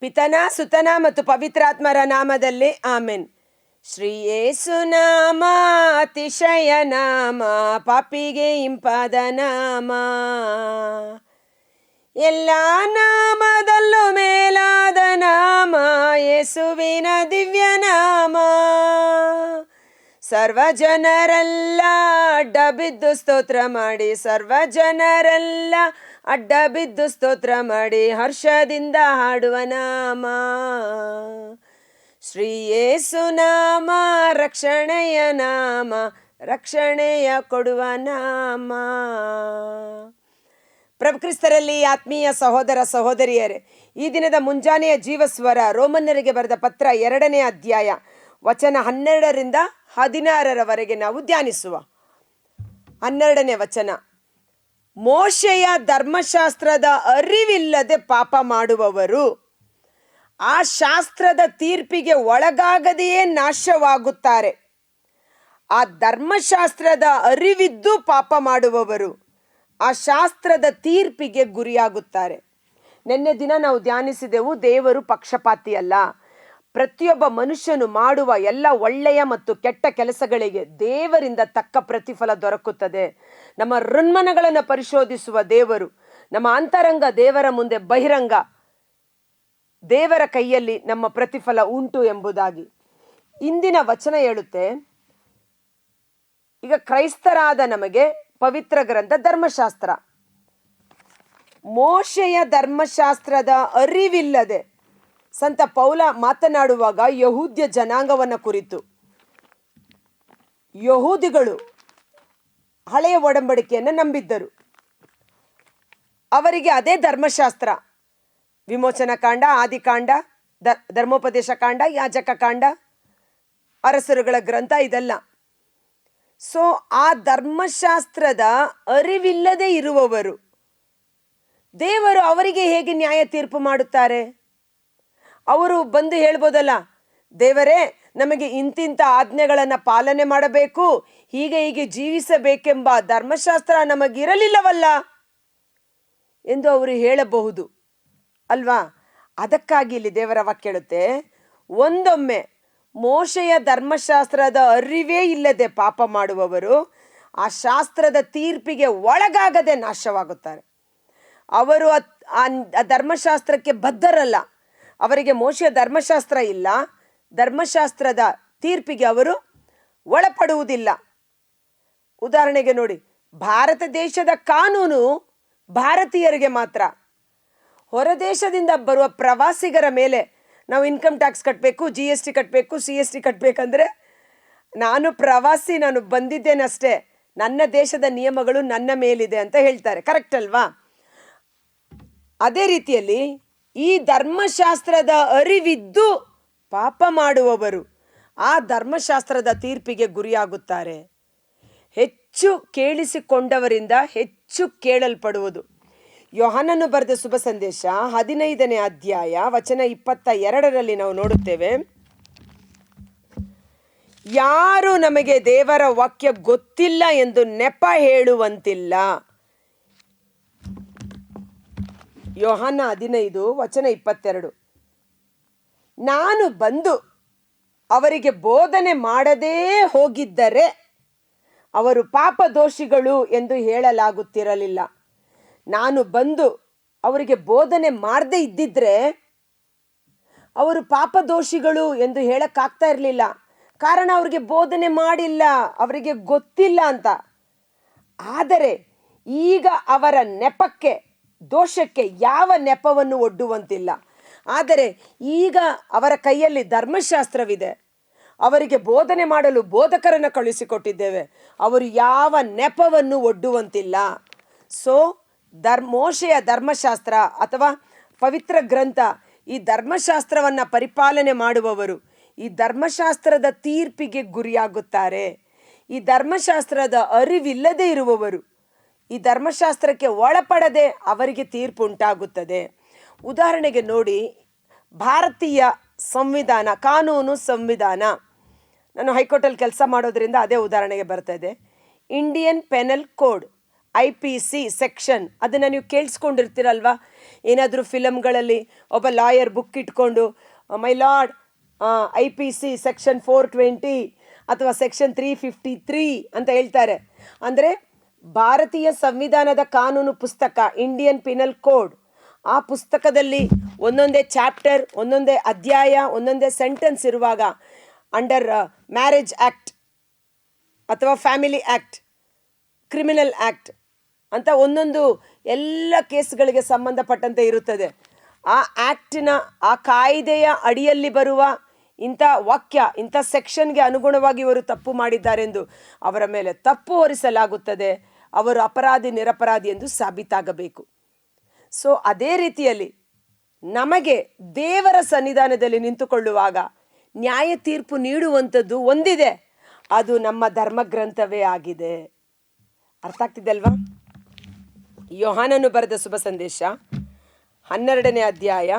ಪಿತನ, ಸುತನ ಮತ್ತು ಪವಿತ್ರಾತ್ಮರ ನಾಮದಲ್ಲಿ ಆಮೆನ್. ಶ್ರೀ ಯೇಸು ನಾಮ, ಅತಿಶಯ ನಾಮ, ಪಾಪಿಗೆ ಇಂಪಾದ ನಾಮ. ಎಲ್ಲ ನಾಮದಲ್ಲೂ ಮೇಲಾದ ನಾಮ, ಯೇಸುವಿನ ದಿವ್ಯ ನಾಮ. ಸರ್ವ ಜನರೆಲ್ಲ ಅಡ್ಡ ಬಿದ್ದು ಸ್ತೋತ್ರ ಮಾಡಿ ಸರ್ವ ಜನರೆಲ್ಲ ಅಡ್ಡ ಬಿದ್ದು ಸ್ತೋತ್ರ ಮಾಡಿ, ಹರ್ಷದಿಂದ ಹಾಡುವ ನಾಮ. ಶ್ರೀ ಯೇಸು ನಾಮ, ರಕ್ಷಣೆಯ ನಾಮ, ರಕ್ಷಣೆಯ ಕೊಡುವ ನಾಮ. ಪ್ರಭುಕ್ರಿಸ್ತರಲ್ಲಿ ಆತ್ಮೀಯ ಸಹೋದರ ಸಹೋದರಿಯರೇ, ಈ ದಿನದ ಮುಂಜಾನೆಯ ಜೀವಸ್ವರ ರೋಮನ್ನರಿಗೆ ಬರೆದ ಪತ್ರ ಎರಡನೇ ಅಧ್ಯಾಯ. ವಚನ ಹನ್ನೆರಡರಿಂದ ಹದಿನಾರರವರೆಗೆ ನಾವು ಧ್ಯಾನಿಸುವ. ಹನ್ನೆರಡನೇ ವಚನ. ಮೋಶೆಯ ಧರ್ಮಶಾಸ್ತ್ರದ ಅರಿವಿಲ್ಲದೆ ಪಾಪ ಮಾಡುವವರು, ಆ ಶಾಸ್ತ್ರದ ತೀರ್ಪಿಗೆ ಒಳಗಾಗದೆಯೇ ನಾಶವಾಗುತ್ತಾರೆ. ಆ ಧರ್ಮಶಾಸ್ತ್ರದ ಅರಿವಿದ್ದು ಪಾಪ ಮಾಡುವವರು, ಆ ಶಾಸ್ತ್ರದ ತೀರ್ಪಿಗೆ ಗುರಿಯಾಗುತ್ತಾರೆ. ನಿನ್ನೆ ದಿನ ನಾವು ಧ್ಯಾನಿಸಿದೆವು ದೇವರು ಪಕ್ಷಪಾತಿ ಅಲ್ಲ ಪ್ರತಿಯೊಬ್ಬ ಮನುಷ್ಯನು ಮಾಡುವ ಎಲ್ಲ ಒಳ್ಳೆಯ ಮತ್ತು ಕೆಟ್ಟ ಕೆಲಸಗಳಿಗೆ ದೇವರಿಂದ ತಕ್ಕ ಪ್ರತಿಫಲ ದೊರಕುತ್ತದೆ. ನಮ್ಮ ಋಣ್ಮನಗಳನ್ನು ಪರಿಶೋಧಿಸುವ ದೇವರು, ನಮ್ಮ ಅಂತರಂಗ ದೇವರ ಮುಂದೆ ಬಹಿರಂಗ ದೇವರ ಕೈಯಲ್ಲಿ ನಮ್ಮ ಪ್ರತಿಫಲ ಉಂಟು ಎಂಬುದಾಗಿ. ಇಂದಿನ ವಚನ ಹೇಳುತ್ತೆ, ಈಗ ಕ್ರೈಸ್ತರಾದ ನಮಗೆ ಪವಿತ್ರ ಗ್ರಂಥ ಧರ್ಮಶಾಸ್ತ್ರ. ಮೋಶೆಯ ಧರ್ಮಶಾಸ್ತ್ರದ ಅರಿವಿಲ್ಲದೆ ಸಂತ ಪೌಲ ಮಾತನಾಡುವಾಗ ಯಹೂದ್ಯ ಜನಾಂಗವನ್ನ ಕುರಿತು. ಯಹೂದಿಗಳು ಹಳೆಯ ಒಡಂಬಡಿಕೆಯನ್ನು ನಂಬಿದ್ದರು. ಅವರಿಗೆ ಅದೇ ಧರ್ಮಶಾಸ್ತ್ರ. ವಿಮೋಚನ ಕಾಂಡ ಆದಿಕಾಂಡ ದ, ಧರ್ಮೋಪದೇಶ ಕಾಂಡ, ಯಾಜಕ ಕಾಂಡ, ಅರಸರುಗಳ ಗ್ರಂಥ ಇದೆಲ್ಲ. ಸೊ, ಆ ಧರ್ಮಶಾಸ್ತ್ರದ ಅರಿವಿಲ್ಲದೆ ಇರುವವರು ದೇವರು ಅವರಿಗೆ ಹೇಗೆ ನ್ಯಾಯ ತೀರ್ಪು ಮಾಡುತ್ತಾರೆ? ಅವರು ಬಂದು ಹೇಳ್ಬೋದಲ್ಲ, ದೇವರೇ, ನಮಗೆ ಇಂತಿಂಥ ಆಜ್ಞೆಗಳನ್ನು ಪಾಲನೆ ಮಾಡಬೇಕು, ಹೀಗೆ ಹೀಗೆ ಜೀವಿಸಬೇಕೆಂಬ ಧರ್ಮಶಾಸ್ತ್ರ ನಮಗಿರಲಿಲ್ಲವಲ್ಲ ಎಂದು ಅವರು ಹೇಳಬಹುದು. ಅಲ್ವಾ? ಅದಕ್ಕಾಗಿ ಇಲ್ಲಿ ದೇವರ ಕೇಳುತ್ತೆ ಒಂದೊಮ್ಮೆ ಮೋಶೆಯ ಧರ್ಮಶಾಸ್ತ್ರದ ಅರಿವೇ ಇಲ್ಲದೆ ಪಾಪ ಮಾಡುವವರು ಆ ಶಾಸ್ತ್ರದ ತೀರ್ಪಿಗೆ ಒಳಗಾಗದೆ ನಾಶವಾಗುತ್ತಾರೆ. ಅವರು ಆ ಧರ್ಮಶಾಸ್ತ್ರಕ್ಕೆ ಬದ್ಧರಲ್ಲ. ಅವರಿಗೆ ಮೋಶೆಯ ಧರ್ಮಶಾಸ್ತ್ರ ಇಲ್ಲ. ಧರ್ಮಶಾಸ್ತ್ರದ ತೀರ್ಪಿಗೆ ಅವರು ಒಳಪಡುವುದಿಲ್ಲ. ಉದಾಹರಣೆಗೆ ನೋಡಿ, ಭಾರತ ದೇಶದ ಕಾನೂನು ಭಾರತೀಯರಿಗೆ ಮಾತ್ರ. ಹೊರದೇಶದಿಂದ ಬರುವ ಪ್ರವಾಸಿಗರ ಮೇಲೆ ನಾವು ಇನ್ಕಮ್ ಟ್ಯಾಕ್ಸ್ ಕಟ್ಟಬೇಕು ಜಿ ಎಸ್ ಟಿ ಕಟ್ಟಬೇಕು ಸಿ ಎಸ್ ಟಿ ಕಟ್ಟಬೇಕಂದ್ರೆ ನಾನು ಪ್ರವಾಸಿ, ನಾನು ಬಂದಿದ್ದೇನಷ್ಟೇ ನನ್ನ ದೇಶದ ನಿಯಮಗಳು ನನ್ನ ಮೇಲಿದೆ ಅಂತ ಹೇಳ್ತಾರೆ. ಕರೆಕ್ಟ್ ಅಲ್ವಾ? ಅದೇ ರೀತಿಯಲ್ಲಿ ಈ ಧರ್ಮಶಾಸ್ತ್ರದ ಅರಿವಿದ್ದು ಪಾಪ ಮಾಡುವವರು. ಆ ಧರ್ಮಶಾಸ್ತ್ರದ ತೀರ್ಪಿಗೆ ಗುರಿಯಾಗುತ್ತಾರೆ. ಹೆಚ್ಚು ಕೇಳಿಸಿಕೊಂಡವರಿಂದ ಹೆಚ್ಚು ಕೇಳಲ್ಪಡುವುದು. ಯೋಹನನ್ನು ಬರೆದ ಶುಭ ಸಂದೇಶ ಹದಿನೈದನೇ ಅಧ್ಯಾಯ ವಚನ ಇಪ್ಪತ್ತ ಎರಡರಲ್ಲಿ ನಾವು ನೋಡುತ್ತೇವೆ. ಯಾರು ನಮಗೆ ದೇವರ ವಾಕ್ಯ ಗೊತ್ತಿಲ್ಲ ಎಂದು ನೆಪ ಹೇಳುವಂತಿಲ್ಲ. ಯೋಹಾನ ಹದಿನೈದು, ವಚನ ಇಪ್ಪತ್ತೆರಡು. ನಾನು ಬಂದು ಅವರಿಗೆ ಬೋಧನೆ ಮಾಡದೇ ಹೋಗಿದ್ದರೆ ಅವರು ಪಾಪ ದೋಷಿಗಳು ಎಂದು ಹೇಳಲಾಗುತ್ತಿರಲಿಲ್ಲ. ನಾನು ಬಂದು ಅವರಿಗೆ ಬೋಧನೆ ಮಾಡದೇ ಇದ್ದಿದ್ರೆ ಅವರು ಪಾಪದೋಷಿಗಳು ಎಂದು ಹೇಳಕ್ಕಾಗ್ತಾ ಇರಲಿಲ್ಲ. ಕಾರಣ ಅವರಿಗೆ ಬೋಧನೆ ಮಾಡಿಲ್ಲ, ಅವರಿಗೆ ಗೊತ್ತಿಲ್ಲ ಅಂತ. ಆದರೆ ಈಗ ಅವರ ನೆಪಕ್ಕೆ ದೋಷಕ್ಕೆ ಯಾವ ನೆಪವನ್ನು ಒಡ್ಡುವಂತಿಲ್ಲ. ಆದರೆ ಈಗ ಅವರ ಕೈಯಲ್ಲಿ ಧರ್ಮಶಾಸ್ತ್ರವಿದೆ. ಅವರಿಗೆ ಬೋಧನೆ ಮಾಡಲು ಬೋಧಕರನ್ನು ಕಳುಹಿಸಿಕೊಟ್ಟಿದ್ದೇವೆ. ಅವರು ಯಾವ ನೆಪವನ್ನು ಒಡ್ಡುವಂತಿಲ್ಲ. ಸೊ ಧರ್ ಮೋಶೆಯ ಧರ್ಮಶಾಸ್ತ್ರ ಅಥವಾ ಪವಿತ್ರ ಗ್ರಂಥ ಈ ಧರ್ಮಶಾಸ್ತ್ರವನ್ನು ಪರಿಪಾಲನೆ ಮಾಡುವವರು ಈ ಧರ್ಮಶಾಸ್ತ್ರದ ತೀರ್ಪಿಗೆ ಗುರಿಯಾಗುತ್ತಾರೆ. ಈ ಧರ್ಮಶಾಸ್ತ್ರದ ಅರಿವಿಲ್ಲದೆ ಇರುವವರು ಈ ಧರ್ಮಶಾಸ್ತ್ರಕ್ಕೆ ಒಳಪಡದೆ ಅವರಿಗೆ ತೀರ್ಪು ಉಂಟಾಗುತ್ತದೆ ಉದಾಹರಣೆಗೆ ನೋಡಿ, ಭಾರತೀಯ ಸಂವಿಧಾನ, ಕಾನೂನು ಸಂವಿಧಾನ. ನಾನು ಹೈಕೋರ್ಟಲ್ಲಿ ಕೆಲಸ ಮಾಡೋದ್ರಿಂದ ಅದೇ ಉದಾಹರಣೆಗೆ ಬರ್ತಾ ಇದೆ. Indian penal code I P C section ಅದನ್ನು ನೀವು ಕೇಳಿಸ್ಕೊಂಡಿರ್ತೀರಲ್ವಾ? ಏನಾದರೂ ಫಿಲಮ್ಗಳಲ್ಲಿ ಒಬ್ಬ ಲಾಯರ್ ಬುಕ್ ಇಟ್ಕೊಂಡು, my lord I P C section four twenty ಅಥವಾ ಸೆಕ್ಷನ್ ತ್ರೀ ಫಿಫ್ಟಿ ತ್ರೀ ಅಂತ ಹೇಳ್ತಾರೆ. ಅಂದರೆ ಭಾರತೀಯ ಸಂವಿಧಾನದ ಕಾನೂನು ಪುಸ್ತಕ ಇಂಡಿಯನ್ ಪಿನಲ್ ಕೋಡ್ ಆ ಪುಸ್ತಕದಲ್ಲಿ ಒಂದೊಂದೇ ಚಾಪ್ಟರ್, ಒಂದೊಂದೇ ಅಧ್ಯಾಯ, ಒಂದೊಂದೇ ಸೆಂಟೆನ್ಸ್ ಇರುವಾಗ ಅಂಡರ್ ಮ್ಯಾರೇಜ್ ಆ್ಯಕ್ಟ್ ಅಥವಾ ಫ್ಯಾಮಿಲಿ ಆ್ಯಕ್ಟ್ ಕ್ರಿಮಿನಲ್ ಆ್ಯಕ್ಟ್ ಅಂತ ಒಂದೊಂದು ಎಲ್ಲ ಕೇಸ್ಗಳಿಗೆ ಸಂಬಂಧಪಟ್ಟಂತೆ ಇರುತ್ತದೆ. ಆ ಆ್ಯಕ್ಟಿನ ಆ ಕಾಯ್ದೆಯ ಅಡಿಯಲ್ಲಿ ಬರುವ ಇಂಥ ವಾಕ್ಯ, ಇಂಥ ಸೆಕ್ಷನ್ಗೆ ಅನುಗುಣವಾಗಿ ಇವರು ತಪ್ಪು ಮಾಡಿದ್ದಾರೆಂದು ಅವರ ಮೇಲೆ ತಪ್ಪು ಹೊರಿಸಲಾಗುತ್ತದೆ. ಅವರು ಅಪರಾಧಿ, ನಿರಪರಾಧಿ ಎಂದು ಸಾಬೀತಾಗಬೇಕು. ಸೊ, ಅದೇ ರೀತಿಯಲ್ಲಿ ನಮಗೆ ದೇವರ ಸನ್ನಿಧಾನದಲ್ಲಿ ನಿಂತುಕೊಳ್ಳುವಾಗ ನ್ಯಾಯ ತೀರ್ಪು ನೀಡುವಂಥದ್ದು ಒಂದಿದೆ. ಅದು ನಮ್ಮ ಧರ್ಮಗ್ರಂಥವೇ ಆಗಿದೆ. ಅರ್ಥ ಆಗ್ತಿದೆಲ್ವಾ? ಯೋಹಾನನು ಬರೆದ ಶುಭ ಸಂದೇಶ ಹನ್ನೆರಡನೇ ಅಧ್ಯಾಯ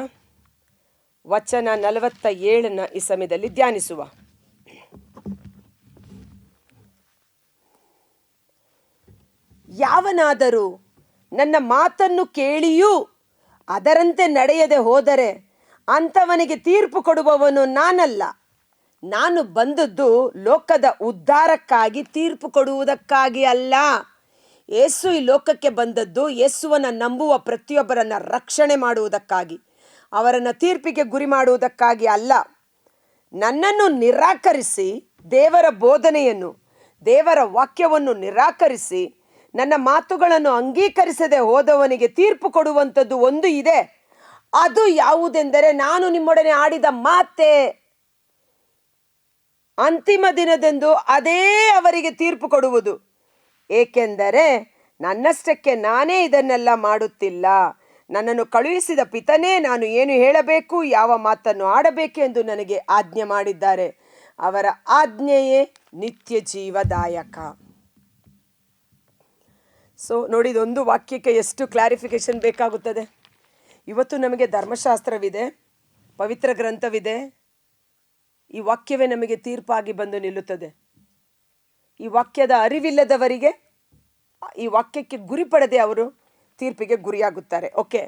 ವಚನ ನಲವತ್ತ ಏಳನ್ನ ಈ ಸಮಯದಲ್ಲಿ ಧ್ಯಾನಿಸುವ. ಯಾವನಾದರೂ ನನ್ನ ಮಾತನ್ನು ಕೇಳಿಯೂ ಅದರಂತೆ ನಡೆಯದೆ ಹೋದರೆ ಅಂಥವನಿಗೆ ತೀರ್ಪು ಕೊಡುವವನು ನಾನಲ್ಲ. ನಾನು ಬಂದದ್ದು ಲೋಕದ ಉದ್ಧಾರಕ್ಕಾಗಿ, ತೀರ್ಪು ಕೊಡುವುದಕ್ಕಾಗಿ ಅಲ್ಲ. ಯೇಸು ಈ ಲೋಕಕ್ಕೆ ಬಂದದ್ದು ಯೇಸುವನ್ನು ನಂಬುವ ಪ್ರತಿಯೊಬ್ಬರನ್ನ ರಕ್ಷಣೆ ಮಾಡುವುದಕ್ಕಾಗಿ. ಅವರನ್ನು ತೀರ್ಪಿಗೆ ಗುರಿ ಮಾಡುವುದಕ್ಕಾಗಿ ಅಲ್ಲ. ನನ್ನನ್ನು ನಿರಾಕರಿಸಿ ದೇವರ ಬೋಧನೆಯನ್ನು, ದೇವರ ವಾಕ್ಯವನ್ನು ನಿರಾಕರಿಸಿ ನನ್ನ ಮಾತುಗಳನ್ನು ಅಂಗೀಕರಿಸದೆ ಹೋದವನಿಗೆ ತೀರ್ಪು ಕೊಡುವಂಥದ್ದು ಒಂದು ಇದೆ. ಅದು ಯಾವುದೆಂದರೆ ನಾನು ನಿಮ್ಮೊಡನೆ ಆಡಿದ ಮಾತೇ. ಅಂತಿಮ ದಿನದಂದು ಅದೇ ಅವರಿಗೆ ತೀರ್ಪು ಕೊಡುವುದು. ಏಕೆಂದರೆ ನನ್ನಷ್ಟಕ್ಕೆ ನಾನೇ ಇದನ್ನೆಲ್ಲ ಮಾಡುತ್ತಿಲ್ಲ. ನನ್ನನ್ನು ಕಳುಹಿಸಿದ ಪಿತನೇ ನಾನು ಏನು ಹೇಳಬೇಕು, ಯಾವ ಮಾತನ್ನು ಆಡಬೇಕು ಎಂದು ನನಗೆ ಆಜ್ಞೆ ಮಾಡಿದ್ದಾರೆ. ಅವರ ಆಜ್ಞೆಯೇ ನಿತ್ಯ ಜೀವದಾಯಕ. ಸೊ ನೋಡಿ, ಇದೊಂದು ವಾಕ್ಯಕ್ಕೆ ಎಷ್ಟು ಕ್ಲಾರಿಫಿಕೇಶನ್ ಬೇಕಾಗುತ್ತದೆ. ಇವತ್ತು ನಮಗೆ ಧರ್ಮಶಾಸ್ತ್ರವಿದೆ, ಪವಿತ್ರ ಗ್ರಂಥವಿದೆ. ಈ ವಾಕ್ಯವೇ ನಮಗೆ ತೀರ್ಪಾಗಿ ಬಂದು ನಿಲ್ಲುತ್ತದೆ. ಈ ವಾಕ್ಯದ ಅರಿವಿಲ್ಲದವರಿಗೆ, ಈ ವಾಕ್ಯಕ್ಕೆ ಗುರಿಪಡದೆ ಅವರು. ತೀರ್ಪಿಗೆ ಗುರಿಯಾಗುತ್ತಾರೆ. ಓಕೆ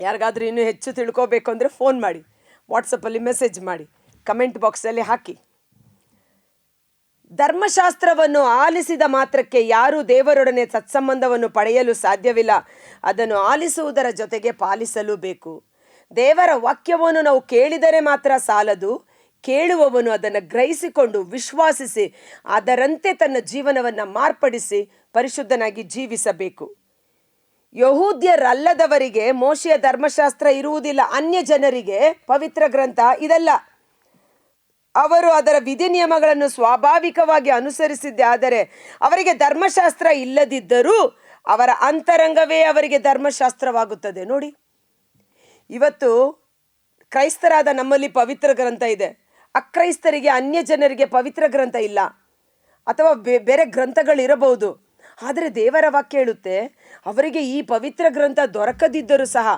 ಯಾರಿಗಾದ್ರೂ ಇನ್ನೂ ಹೆಚ್ಚು ತಿಳ್ಕೋಬೇಕು ಅಂದರೆ ಫೋನ್ ಮಾಡಿ. ವಾಟ್ಸಪ್ಪಲ್ಲಿ ಮೆಸೇಜ್ ಮಾಡಿ. ಕಮೆಂಟ್ ಬಾಕ್ಸಲ್ಲಿ ಹಾಕಿ. ಧರ್ಮಶಾಸ್ತ್ರವನ್ನು ಆಲಿಸಿದ ಮಾತ್ರಕ್ಕೆ ಯಾರೂ ದೇವರೊಡನೆ ಸತ್ಸಂಬಂಧವನ್ನು ಪಡೆಯಲು ಸಾಧ್ಯವಿಲ್ಲ. ಅದನ್ನು ಆಲಿಸುವುದರ ಜೊತೆಗೆ ಪಾಲಿಸಲು ಬೇಕು ದೇವರ ವಾಕ್ಯವನ್ನು ನಾವು ಕೇಳಿದರೆ ಮಾತ್ರ ಸಾಲದು. ಕೇಳುವವನು ಅದನ್ನು ಗ್ರಹಿಸಿಕೊಂಡು ವಿಶ್ವಾಸಿಸಿ, ಅದರಂತೆ ತನ್ನ ಜೀವನವನ್ನು ಮಾರ್ಪಡಿಸಿ ಪರಿಶುದ್ಧನಾಗಿ ಜೀವಿಸಬೇಕು. ಯಹೂದ್ಯರಲ್ಲದವರಿಗೆ ಮೋಶೆಯ ಧರ್ಮಶಾಸ್ತ್ರ ಇರುವುದಿಲ್ಲ. ಅನ್ಯ ಜನರಿಗೆ ಪವಿತ್ರ ಗ್ರಂಥ ಇದಲ್ಲ. ಅವರು ಅದರ ವಿಧಿ ನಿಯಮಗಳನ್ನು ಸ್ವಾಭಾವಿಕವಾಗಿ ಅನುಸರಿಸಿದ್ದೆ. ಆದರೆ ಅವರಿಗೆ ಧರ್ಮಶಾಸ್ತ್ರ ಇಲ್ಲದಿದ್ದರೂ ಅವರ ಅಂತರಂಗವೇ ಅವರಿಗೆ ಧರ್ಮಶಾಸ್ತ್ರವಾಗುತ್ತದೆ. ನೋಡಿ, ಇವತ್ತು ಕ್ರೈಸ್ತರಾದ ನಮ್ಮಲ್ಲಿ ಪವಿತ್ರ ಗ್ರಂಥ ಇದೆ. ಅಕ್ರೈಸ್ತರಿಗೆ ಅನ್ಯ ಜನರಿಗೆ ಪವಿತ್ರ ಗ್ರಂಥ ಇಲ್ಲ. ಅಥವಾ ಬೇರೆ ಗ್ರಂಥಗಳಿರಬಹುದು. ಆದರೆ ದೇವರ ವಾಕ್ಯ ಹೇಳುತ್ತೆ, ಅವರಿಗೆ ಈ ಪವಿತ್ರ ಗ್ರಂಥ ದೊರಕದಿದ್ದರೂ ಸಹ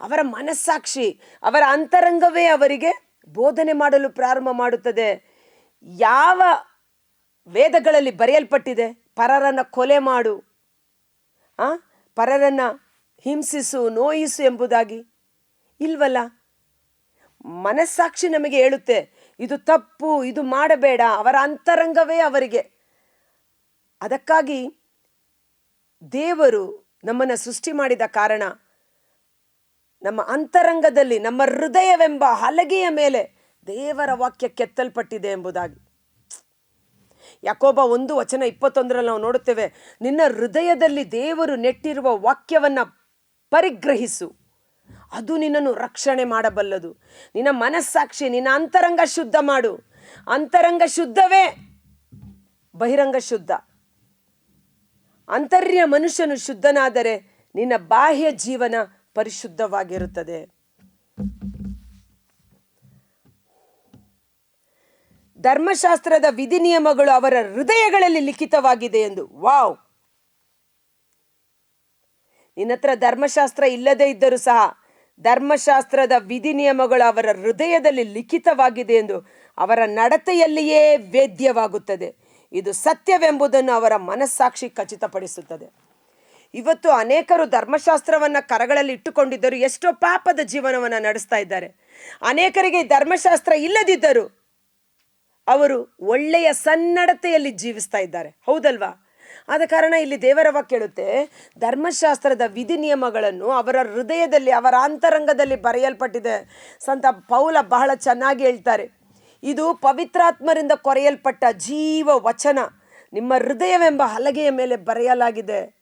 ಅವರ ಮನಸ್ಸಾಕ್ಷಿ, ಅವರ ಅಂತರಂಗವೇ ಅವರಿಗೆ ಬೋಧನೆ ಮಾಡಲು ಪ್ರಾರಂಭ ಮಾಡುತ್ತದೆ. ಯಾವ ವೇದಗಳಲ್ಲಿ ಬರೆಯಲ್ಪಟ್ಟಿದೆ ಪರರನ್ನು ಕೊಲೆ ಮಾಡು, ಆ? ಪರರನ್ನು ಹಿಂಸಿಸು, ನೋಯಿಸು ಎಂಬುದಾಗಿ? ಇಲ್ವಲ್ಲ? ಮನಸ್ಸಾಕ್ಷಿ ನಮಗೆ ಹೇಳುತ್ತೆ, ಇದು ತಪ್ಪು, ಇದು ಮಾಡಬೇಡ, ಅವರ ಅಂತರಂಗವೇ ಅವರಿಗೆ. ಅದಕ್ಕಾಗಿ ದೇವರು ನಮ್ಮನ್ನು ಸೃಷ್ಟಿ ಮಾಡಿದ ಕಾರಣ ನಮ್ಮ ಅಂತರಂಗದಲ್ಲಿ, ನಮ್ಮ ಹೃದಯವೆಂಬ ಹಲಗೆಯ ಮೇಲೆ ದೇವರ ವಾಕ್ಯ ಕೆತ್ತಲ್ಪಟ್ಟಿದೆ ಎಂಬುದಾಗಿ. ಯಾಕೋಬ ಒಂದು ವಚನ ಇಪ್ಪತ್ತೊಂದರಲ್ಲಿ ನಾವು ನೋಡುತ್ತೇವೆ, ನಿನ್ನ ಹೃದಯದಲ್ಲಿ ದೇವರು ನೆಟ್ಟಿರುವ ವಾಕ್ಯವನ್ನು ಪರಿಗ್ರಹಿಸು. ಅದು ನಿನ್ನನ್ನು ರಕ್ಷಣೆ ಮಾಡಬಲ್ಲದು. ನಿನ್ನ ಮನಸ್ಸಾಕ್ಷಿ, ನಿನ್ನ ಅಂತರಂಗ ಶುದ್ಧ ಮಾಡು. ಅಂತರಂಗ ಶುದ್ಧವೇ ಬಹಿರಂಗ ಶುದ್ಧ. ಅಂತರ್ಯ ಮನುಷ್ಯನು ಶುದ್ಧನಾದರೆ ನಿನ್ನ ಬಾಹ್ಯ ಜೀವನ ಪರಿಶುದ್ಧವಾಗಿರುತ್ತದೆ. ಧರ್ಮಶಾಸ್ತ್ರದ ವಿಧಿ ನಿಯಮಗಳು ಅವರ ಹೃದಯಗಳಲ್ಲಿ ಲಿಖಿತವಾಗಿದೆ ಎಂದು. ವಾವ್! ನಿನ್ನ ಹತ್ರ ಧರ್ಮಶಾಸ್ತ್ರ ಇಲ್ಲದೇ ಇದ್ದರೂ ಸಹ ಧರ್ಮಶಾಸ್ತ್ರದ ವಿಧಿ ನಿಯಮಗಳು ಅವರ ಹೃದಯದಲ್ಲಿ ಲಿಖಿತವಾಗಿದೆ ಎಂದು ಅವರ ನಡತೆಯಲ್ಲಿಯೇ ವೇದ್ಯವಾಗುತ್ತದೆ. ಇದು ಸತ್ಯವೆಂಬುದನ್ನು ಅವರ ಮನಸ್ಸಾಕ್ಷಿ ಖಚಿತಪಡಿಸುತ್ತದೆ. ಇವತ್ತು ಅನೇಕರು ಧರ್ಮಶಾಸ್ತ್ರವನ್ನ ಕರಗಳಲ್ಲಿ ಇಟ್ಟುಕೊಂಡಿದ್ದರು ಎಷ್ಟೋ ಪಾಪದ ಜೀವನವನ್ನು ನಡೆಸ್ತಾ ಇದ್ದಾರೆ. ಅನೇಕರಿಗೆ ಧರ್ಮಶಾಸ್ತ್ರ ಇಲ್ಲದಿದ್ದರು ಅವರು ಒಳ್ಳೆಯ ಸನ್ನಡತೆಯಲ್ಲಿ ಜೀವಿಸ್ತಾ ಇದ್ದಾರೆ. ಹೌದಲ್ವಾ? ಆದ ಕಾರಣ ಇಲ್ಲಿ ದೇವರ ಕೇಳುತ್ತೆ ಧರ್ಮಶಾಸ್ತ್ರದ ವಿಧಿ ನಿಯಮಗಳನ್ನು ಅವರ ಹೃದಯದಲ್ಲಿ, ಅವರ ಅಂತರಂಗದಲ್ಲಿ ಬರೆಯಲ್ಪಟ್ಟಿದೆ. ಸಂತ ಪೌಲ ಬಹಳ ಚೆನ್ನಾಗಿ ಹೇಳ್ತಾರೆ. ಇದು ಪವಿತ್ರಾತ್ಮರಿಂದ ಕೊರೆಯಲ್ಪಟ್ಟ ಜೀವ ವಚನ ನಿಮ್ಮ ಹೃದಯವೆಂಬ ಹಲಗೆಯ ಮೇಲೆ ಬರೆಯಲಾಗಿದೆ.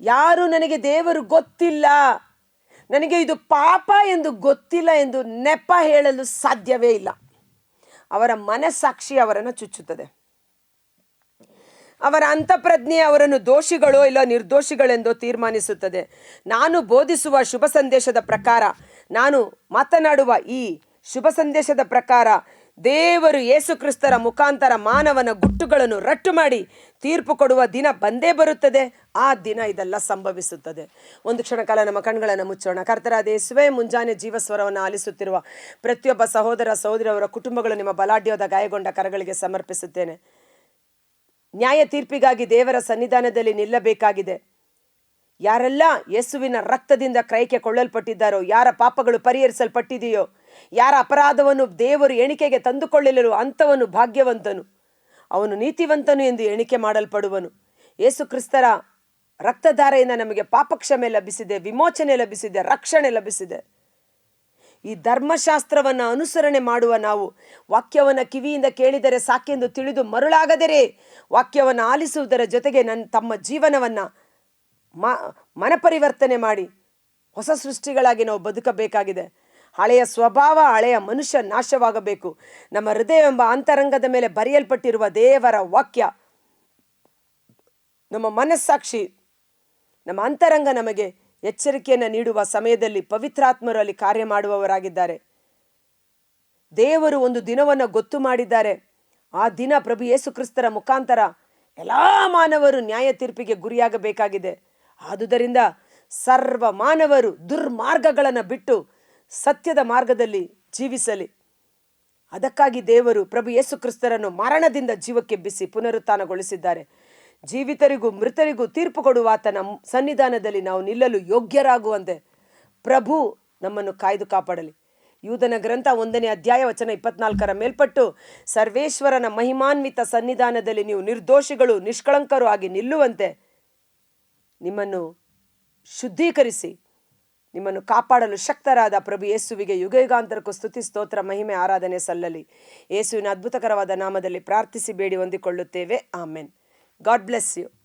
ಯಾರು ನನಗೆ ದೇವರು ಗೊತ್ತಿಲ್ಲ. ನನಗೆ ಇದು ಪಾಪ ಎಂದು ಗೊತ್ತಿಲ್ಲ ಎಂದು ನೆಪ ಹೇಳಲು ಸಾಧ್ಯವೇ ಇಲ್ಲ. ಅವರ ಮನಸ್ಸಾಕ್ಷಿ ಅವರನ್ನು ಚುಚ್ಚುತ್ತದೆ. ಅವರ ಅಂತಃಪ್ರಜ್ಞೆ ಅವರನ್ನು ದೋಷಿಗಳೋ ಇಲ್ಲ ನಿರ್ದೋಷಿಗಳೆಂದೋ ತೀರ್ಮಾನಿಸುತ್ತದೆ. ನಾನು ಬೋಧಿಸುವ ಶುಭ ಸಂದೇಶದ ಪ್ರಕಾರ ನಾನು ಮಾತನಾಡುವ ಈ ಶುಭ ಸಂದೇಶದ ಪ್ರಕಾರ ದೇವರು ಯೇಸುಕ್ರಿಸ್ತರ ಮುಖಾಂತರ ಮಾನವನ ಗುಟ್ಟುಗಳನ್ನು ರಟ್ಟು ಮಾಡಿ ತೀರ್ಪು ಕೊಡುವ ದಿನ ಬಂದೇ ಬರುತ್ತದೆ. ಆ ದಿನ ಇದೆಲ್ಲ ಸಂಭವಿಸುತ್ತದೆ. ಒಂದು ಕ್ಷಣ ಕಾಲ ನಮ್ಮ ಕಣ್ಗಳನ್ನು ಮುಚ್ಚೋಣ. ಕರ್ತರಾದ ಯೇಸುವೆ, ಮುಂಜಾನೆ ಜೀವಸ್ವರವನ್ನು ಆಲಿಸುತ್ತಿರುವ ಪ್ರತಿಯೊಬ್ಬ ಸಹೋದರ, ಸಹೋದರಿಯವರ ಕುಟುಂಬಗಳು ನಿಮ್ಮ ಬಲಾಢ್ಯದ ಗಾಯಗೊಂಡ ಕರಗಳಿಗೆ ಸಮರ್ಪಿಸುತ್ತೇನೆ. ನ್ಯಾಯ ತೀರ್ಪಿಗಾಗಿ ದೇವರ ಸನ್ನಿಧಾನದಲ್ಲಿ ನಿಲ್ಲಬೇಕಾಗಿದೆ. ಯಾರೆಲ್ಲ ಯೇಸುವಿನ ರಕ್ತದಿಂದ ಕ್ರಯಕ್ಕೆ ಕೊಳ್ಳಲ್ಪಟ್ಟಿದ್ದಾರೋ, ಯಾರ ಪಾಪಗಳು ಪರಿಹರಿಸಲ್ಪಟ್ಟಿದೆಯೋ ಯಾರ ಅಪರಾಧವನ್ನು ದೇವರು ಎಣಿಕೆಗೆ ತಂದುಕೊಳ್ಳಲಿರು ಅಂಥವನು ಭಾಗ್ಯವಂತನು. ಅವನು ನೀತಿವಂತನು ಎಂದು ಎಣಿಕೆ ಮಾಡಲ್ಪಡುವನು. ಯೇಸು ಕ್ರಿಸ್ತರ ರಕ್ತಧಾರೆಯಿಂದ ನಮಗೆ ಪಾಪಕ್ಷಮೆ ಲಭಿಸಿದೆ, ವಿಮೋಚನೆ ಲಭಿಸಿದೆ, ರಕ್ಷಣೆ ಲಭಿಸಿದೆ. ಈ ಧರ್ಮಶಾಸ್ತ್ರವನ್ನು ಅನುಸರಣೆ ಮಾಡುವ ನಾವು ವಾಕ್ಯವನ್ನು ಕಿವಿಯಿಂದ ಕೇಳಿದರೆ ಸಾಕೆಂದು ತಿಳಿದು ಮರುಳಾಗದರೆ. ವಾಕ್ಯವನ್ನು ಆಲಿಸುವುದರ ಜೊತೆಗೆ ನನ್ನ ತಮ್ಮ ಜೀವನವನ್ನು ಮನಪರಿವರ್ತನೆ ಮಾಡಿ ಹೊಸ ಸೃಷ್ಟಿಗಳಾಗಿ ನಾವು ಬದುಕಬೇಕಾಗಿದೆ. ಹಳೆಯ ಸ್ವಭಾವ, ಹಳೆಯ ಮನುಷ್ಯ ನಾಶವಾಗಬೇಕು. ನಮ್ಮ ಹೃದಯ ಎಂಬ ಅಂತರಂಗದ ಮೇಲೆ ಬರೆಯಲ್ಪಟ್ಟಿರುವ ದೇವರ ವಾಕ್ಯ, ನಮ್ಮ ಮನಸ್ಸಾಕ್ಷಿ, ನಮ್ಮ ಅಂತರಂಗ ನಮಗೆ ಎಚ್ಚರಿಕೆಯನ್ನು ನೀಡುವ ಸಮಯದಲ್ಲಿ ಪವಿತ್ರಾತ್ಮರು ಅಲ್ಲಿ ಕಾರ್ಯ ಮಾಡುವವರಾಗಿದ್ದಾರೆ. ದೇವರು ಒಂದು ದಿನವನ್ನು ಗೊತ್ತು ಮಾಡಿದ್ದಾರೆ. ಆ ದಿನ ಪ್ರಭು ಯೇಸು ಕ್ರಿಸ್ತರ ಮುಖಾಂತರ ಎಲ್ಲ ಮಾನವರು ನ್ಯಾಯ ತೀರ್ಪಿಗೆ ಗುರಿಯಾಗಬೇಕಾಗಿದೆ. ಆದುದರಿಂದ ಸರ್ವ ಮಾನವರು ದುರ್ಮಾರ್ಗಗಳನ್ನು ಬಿಟ್ಟು ಸತ್ಯದ ಮಾರ್ಗದಲ್ಲಿ ಜೀವಿಸಲಿ. ಅದಕ್ಕಾಗಿ ದೇವರು ಪ್ರಭು ಯೇಸು ಕ್ರಿಸ್ತರನ್ನು ಮರಣದಿಂದ ಜೀವಕ್ಕೆ ಬಿಸಿ ಪುನರುತ್ಥಾನಗೊಳಿಸಿದ್ದಾರೆ. ಜೀವಿತರಿಗೂ ಮೃತರಿಗೂ ತೀರ್ಪು ಕೊಡುವ ಆತನ ಸನ್ನಿಧಾನದಲ್ಲಿ ನಾವು ನಿಲ್ಲಲು ಯೋಗ್ಯರಾಗುವಂತೆ ಪ್ರಭು ನಮ್ಮನ್ನು ಕಾಯ್ದು ಕಾಪಾಡಲಿ. ಯೂದನ ಗ್ರಂಥ ಒಂದನೇ ಅಧ್ಯಾಯ ವಚನ ಇಪ್ಪತ್ನಾಲ್ಕರ ಮೇಲ್ಪಟ್ಟು ಸರ್ವೇಶ್ವರನ ಮಹಿಮಾನ್ವಿತ ಸನ್ನಿಧಾನದಲ್ಲಿ ನೀವು ನಿರ್ದೋಷಿಗಳು, ನಿಷ್ಕಳಂಕರು ಆಗಿ ನಿಲ್ಲುವಂತೆ ನಿಮ್ಮನ್ನು ಶುದ್ಧೀಕರಿಸಿ. ನಿಮ್ಮನ್ನು ಕಾಪಾಡಲು ಶಕ್ತರಾದ ಪ್ರಭು ಯೇಸುವಿಗೆ ಯುಗಯುಗಾಂತರಕ್ಕೂ ಸ್ತುತಿ, ಸ್ತೋತ್ರ, ಮಹಿಮೆ, ಆರಾಧನೆ ಸಲ್ಲಲಿ. ಯೇಸುವಿನ ಅದ್ಭುತಕರವಾದ ನಾಮದಲ್ಲಿ ಪ್ರಾರ್ಥಿಸಿ, ಬೇಡಿ ಹೊಂದಿಕೊಳ್ಳುತ್ತೇವೆ. ಆಮೆನ್. God bless you.